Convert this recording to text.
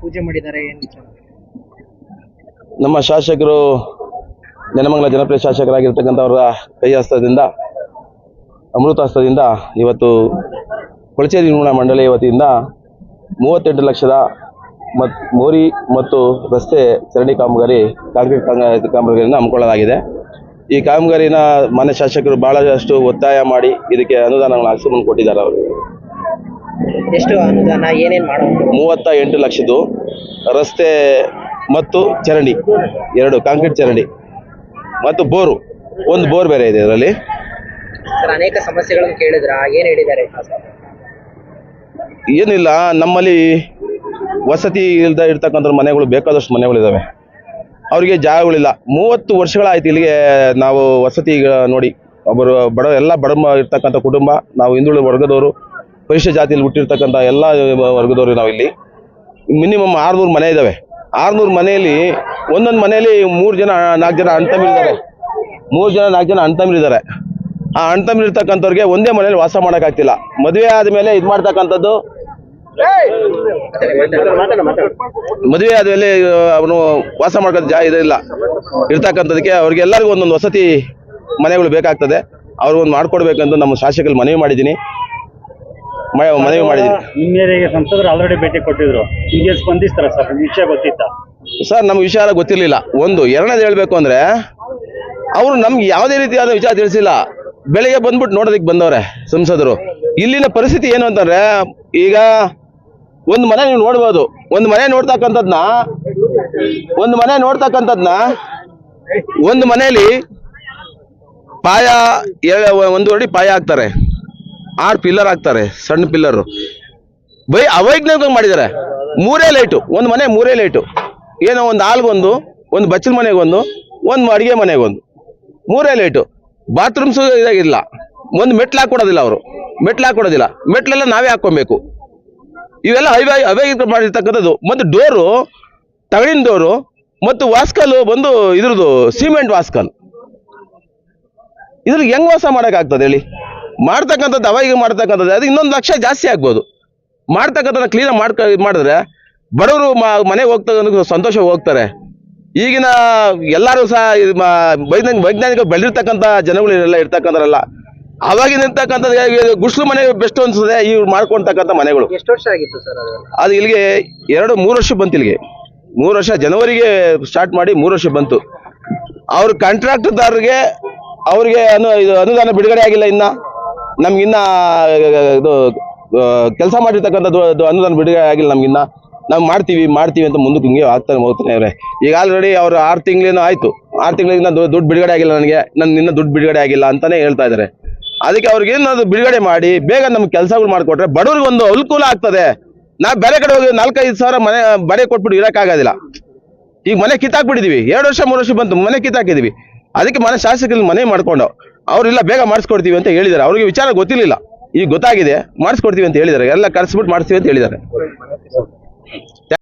ಪೂಜೆ ಮಾಡಿದ್ದಾರೆ ನಮ್ಮ ಶಾಸಕರು ನೆಲಮಂಗಲ ಜನಪ್ರಿಯ ಶಾಸಕರಾಗಿರ್ತಕ್ಕಂಥವರ ಕೈ ಅಮೃತಾಸ್ತ್ರದಿಂದ ಇವತ್ತು ಕೊಳಚೆ ನಿರ್ಮಾಣ ಮಂಡಳಿ ವತಿಯಿಂದ ಮೂವತ್ತೆಂಟು ಲಕ್ಷದ ಮತ್, ಮೋರಿ ಮತ್ತು ರಸ್ತೆ ಚರಂಡಿ ಕಾಮಗಾರಿ, ಕಾಂಕ್ರೀಟ್ ಕಾಮಗಾರಿಯನ್ನು ಹಮ್ಮಿಕೊಳ್ಳಲಾಗಿದೆ. ಈ ಕಾಮಗಾರಿನ ಮಾನ್ಯ ಶಾಸಕರು ಬಹಳಷ್ಟು ಒತ್ತಾಯ ಮಾಡಿ ಇದಕ್ಕೆ ಅನುದಾನಗಳನ್ನು ಹಾಕಿಸಿ ಕೊಟ್ಟಿದ್ದಾರೆ ಅವರು. ಎಷ್ಟು ಅನುದಾನ ಏನೇನ್ ಮಾಡೋದು? ಮೂವತ್ತ ಎಂಟು ಲಕ್ಷದ್ದು ರಸ್ತೆ ಮತ್ತು ಚರಂಡಿ ಎರಡು ಕಾಂಕ್ರೀಟ್ ಚರಂಡಿ ಮತ್ತು ಬೋರು ಒಂದು ಬೋರ್ ಬೇರೆ ಇದೆ ಇದರಲ್ಲಿ. ಸರ್ ಅನೇಕ ಸಮಸ್ಯೆಗಳನ್ನು ಕೇಳಿದ್ರ? ಏನು ಹೇಳಿದ್ದಾರೆ? ಏನಿಲ್ಲ ನಮ್ಮಲ್ಲಿ ವಸತಿ ಇಲ್ದ ಇರ್ತಕ್ಕಂಥ ಮನೆಗಳು ಬೇಕಾದಷ್ಟು ಮನೆಗಳಿದ್ದಾವೆ ಅವರಿಗೆ ಜಾಗಗಳಿಲ್ಲ. ಮೂವತ್ತು ವರ್ಷಗಳಾಯ್ತು ಇಲ್ಲಿಗೆ ನಾವು ವಸತಿ ನೋಡಿ ಒಬ್ಬರು ಬಡ ಎಲ್ಲ ಬಡ ಇರ್ತಕ್ಕಂಥ ಕುಟುಂಬ ನಾವು ಹಿಂದುಳಿದ ವರ್ಗದವರು ಪರಿಶಿಷ್ಟ ಜಾತಿಯಲ್ಲಿ ಹುಟ್ಟಿರ್ತಕ್ಕಂಥ ಎಲ್ಲ ವರ್ಗದವರು ನಾವು ಇಲ್ಲಿ ಮಿನಿಮಮ್ ಆರ್ನೂರು ಮನೆ ಇದ್ದಾವೆ ಆರ್ನೂರು ಮನೆಯಲ್ಲಿ ಒಂದೊಂದು ಮನೆಯಲ್ಲಿ ಮೂರು ಜನ, ನಾಲ್ಕು ಜನ ಅಣ್ತಮಿರಿದ್ದಾರೆ. ಮೂರು ಜನ, ನಾಲ್ಕು ಜನ ಅಣ್ತಮಿರಿದ್ದಾರೆ. ಆ ಅಣ್ತಮಿರ್ತಕ್ಕಂಥವ್ರಿಗೆ ಒಂದೇ ಮನೆಯಲ್ಲಿ ವಾಸ ಮಾಡೋಕ್ಕಾಗ್ತಿಲ್ಲ. ಮದುವೆ ಆದಮೇಲೆ ಇದು ಮಾಡ್ತಕ್ಕಂಥದ್ದು ಮದುವೆ ಆದಮೇಲೆ ಅವನು ವಾಸ ಮಾಡ್ಕೊಂಡು ಜಾ ಇದಿಲ್ಲ. ಇರ್ತಕ್ಕಂಥದಕ್ಕೆ ಅವ್ರಿಗೆಲ್ಲರಿಗೂ ಒಂದೊಂದು ವಸತಿ ಮನೆಗಳು ಬೇಕಾಗ್ತದೆ. ಅವ್ರಿಗೊಂದು ಮಾಡ್ಕೊಡ್ಬೇಕಂತ ನಮ್ಮ ಶಾಸಕರು ಮನವಿ ಮಾಡಿದ್ದೀನಿ. ಮ- ಮನವಿ ಮಾಡಿದ್ರು. ಹಿನ್ನೆಲೆಗೆ ಸಂಸದರು ಆಲ್ರೆಡಿ ಭೇಟಿ ಕೊಟ್ಟಿದ್ರು. ನಿಮಗೆ ಸ್ಪಂದಿಸ್ತಾರ ಸರ್ ವಿಷಯ ಗೊತ್ತಿತ್ತ? ಸರ್ ನಮ್ಗೆ ವಿಷಯ ಗೊತ್ತಿರಲಿಲ್ಲ. ಒಂದು ಎರಡನೇದು ಹೇಳ್ಬೇಕು ಅಂದ್ರೆ ಅವರು ನಮ್ಗೆ ಯಾವುದೇ ರೀತಿಯಾದ ವಿಚಾರ ತಿಳಿಸಿಲ್ಲ. ಬೆಳಿಗ್ಗೆ ಬಂದ್ಬಿಟ್ಟು ನೋಡೋದಕ್ಕೆ ಬಂದವ್ರೆ ಸಂಸದರು. ಇಲ್ಲಿನ ಪರಿಸ್ಥಿತಿ ಏನು ಅಂತಂದ್ರೆ ಈಗ ಒಂದು ಮನೆ ನೀವು ನೋಡ್ಬೋದು. ಒಂದು ಮನೆ ನೋಡ್ತಕ್ಕಂಥದ್ನ ಒಂದು ಮನೆ ನೋಡ್ತಕ್ಕಂಥದ್ನ ಒಂದು ಮನೆಯಲ್ಲಿ ಪಾಯ ಎರಡು ಒಂದು ಅಡಿ ಪಾಯ ಹಾಕ್ತಾರೆ. ಆರು ಪಿಲ್ಲರ್ ಹಾಕ್ತಾರೆ ಸಣ್ಣ ಪಿಲ್ಲರು. ಬೈ ಅವೈಜ್ಞಾನಿಕವಾಗಿ ಮಾಡಿದ್ದಾರೆ. ಮೂರೇ ಲೈಟು, ಒಂದು ಮನೆ, ಮೂರೇ ಲೈಟು. ಏನೋ ಒಂದು ಹಾಲ್ಗೊಂದು ಒಂದು ಬಚ್ಚಲ ಮನೆಗೊಂದು ಒಂದು ಅಡುಗೆ ಮನೆಗೊಂದು ಮೂರೇ ಲೈಟು. ಬಾತ್ರೂಮ್ಸು ಇದಾಗಿಲ್ಲ. ಒಂದು ಮೆಟ್ಲು ಹಾಕ್ಕೊಡೋದಿಲ್ಲ ಅವರು. ಮೆಟ್ಲು ಹಾಕೊಡೋದಿಲ್ಲ ಮೆಟ್ಲೆಲ್ಲ ನಾವೇ ಹಾಕ್ಕೊಬೇಕು. ಇವೆಲ್ಲ ಅವೈ ಅವೈಜ್ಞಾನಿಕ ಮಾಡಿರ್ತಕ್ಕಂಥದ್ದು. ಮತ್ತು ಡೋರು, ತಗಡಿನ ಡೋರು, ಮತ್ತು ವಾಸ್ಕಲ್ಲು ಬಂದು ಇದ್ರದ್ದು, ಸಿಮೆಂಟ್ ವಾಸ್ಕಲ್. ಇದ್ರಲ್ಲಿ ಹೆಂಗ್ ವಾಸ ಮಾಡೋಕ್ಕಾಗ್ತದೆ ಹೇಳಿ? ಮಾಡ್ತಕ್ಕಂಥದ್ದು ಅವಾಗ ಮಾಡ್ತಕ್ಕಂಥದ್ದು ಅದು ಇನ್ನೊಂದು ಲಕ್ಷ ಜಾಸ್ತಿ ಆಗ್ಬೋದು. ಮಾಡ್ತಕ್ಕಂಥದ್ದು ಕ್ಲೀನಾಗಿ ಮಾಡ್ಕ ಇದ್ ಮಾಡಿದ್ರೆ ಬಡವರು ಮನೆಗೆ ಹೋಗ್ತಕ್ಕಂಥ ಸಂತೋಷ ಹೋಗ್ತಾರೆ. ಈಗಿನ ಎಲ್ಲರೂ ಸಹ ಇದು ಮ- ವೈಜ್ಞಾನಿಕ ವೈಜ್ಞಾನಿಕ ಬೆಳೆದಿರ್ತಕ್ಕಂಥ ಜನಗಳು ಇರಲ್ಲ ಇರ್ತಕ್ಕಂಥರಲ್ಲ ಅವಾಗಿನ ಇರ್ತಕ್ಕಂಥದ್ದು ಗುಡ್ಸ್ಲು ಮನೆ ಬೆಸ್ಟ್ ಅನ್ಸುತ್ತೆ ಇವ್ರು ಮಾಡ್ಕೊಳ್ತಕ್ಕಂಥ ಮನೆಗಳು. ಎಷ್ಟು ವರ್ಷ ಆಗಿತ್ತು ಸರ್ ಅದು? ಇಲ್ಲಿಗೆ ಎರಡು ಮೂರು ವರ್ಷ ಬಂತು ಇಲ್ಲಿಗೆ. ಮೂರು ವರ್ಷ ಜನವರಿಗೆ ಸ್ಟಾರ್ಟ್ ಮಾಡಿ ಮೂರು ವರ್ಷ ಬಂತು. ಅವ್ರ ಕಾಂಟ್ರಾಕ್ಟ್ದಾರರಿಗೆ ಅವ್ರಿಗೆ ಅನು ಇದು ಅನುದಾನ ಬಿಡುಗಡೆ ಆಗಿಲ್ಲ ಇನ್ನ. ನಮ್ಗಿನ್ನ, ಇದು ಕೆಲಸ ಮಾಡಿರ್ತಕ್ಕಂಥದ್ದು ಅನುದಾನ ಬಿಡುಗಡೆ ಆಗಿಲ್ಲ ನಮ್ಗಿನ್ನ. ನಾವು ಮಾಡ್ತೀವಿ ಮಾಡ್ತೀವಿ ಅಂತ ಮುಂದಕ್ಕೆ ಹಿಂಗೆ ಆಗ್ತಾನೆ ಹೋಗ್ತಾನೆ ಅವ್ರೆ. ಈಗ ಆಲ್ರೆಡಿ ಅವ್ರು ಆರು ತಿಂಗಳೇನೋ ಆಯ್ತು. ಆರು ತಿಂಗಳಿಂದ ದುಡ್ಡು ಬಿಡುಗಡೆ ಆಗಿಲ್ಲ ನನಗೆ. ನನ್ನ ನಿನ್ನ ದುಡ್ಡು ಬಿಡುಗಡೆ ಆಗಿಲ್ಲ ಅಂತಾನೆ ಹೇಳ್ತಾ ಇದ್ದಾರೆ ಅದಕ್ಕೆ ಅವ್ರಿಗೆ ಏನಾದ್ರು ಬಿಡುಗಡೆ ಮಾಡಿ, ಬೇಗ ನಮ್ಗೆ ಕೆಲಸಗಳು ಮಾಡಿಕೊಟ್ರೆ ಬಡವ್ರಿಗೆ ಒಂದು ಅನುಕೂಲ ಆಗ್ತದೆ. ನಾವು ಬೇರೆ ಕಡೆ ಹೋಗಿ ನಾಲ್ಕೈದು ಸಾವಿರ ಮನೆ ಬಡೆ ಕೊಟ್ಬಿಟ್ಟು ಇರೋಕ್ಕಾಗೋದಿಲ್ಲ. ಈಗ ಮನೆ ಕಿತ್ತಾಕ್ಬಿಟ್ಟಿದೀವಿ. ಎರಡು ವರ್ಷ, ಮೂರು ವರ್ಷ ಬಂತು, ಮನೆ ಕಿತ್ತಾಕಿದೀವಿ. ಅದಕ್ಕೆ ಮನೆ ಶಾಸಕರಲ್ಲಿ ಮನೆ ಮಾಡ್ಕೊಂಡು ಅವ್ರಿಲ್ಲ, ಬೇಗ ಮಾಡಿಸ್ಕೊಡ್ತೀವಿ ಅಂತ ಹೇಳಿದ್ದಾರೆ. ಅವ್ರಿಗೆ ವಿಚಾರ ಗೊತ್ತಿರಲಿಲ್ಲ. ಈಗ ಗೊತ್ತಾಗಿದೆ, ಮಾಡಿಸ್ಕೊಡ್ತೀವಿ ಅಂತ ಹೇಳಿದ್ದಾರೆ. ಎಲ್ಲ ಕರೆಸ್ಬಿಟ್ಟು ಮಾಡಿಸ್ತೀವಿ ಅಂತ ಹೇಳಿದ್ದಾರೆ.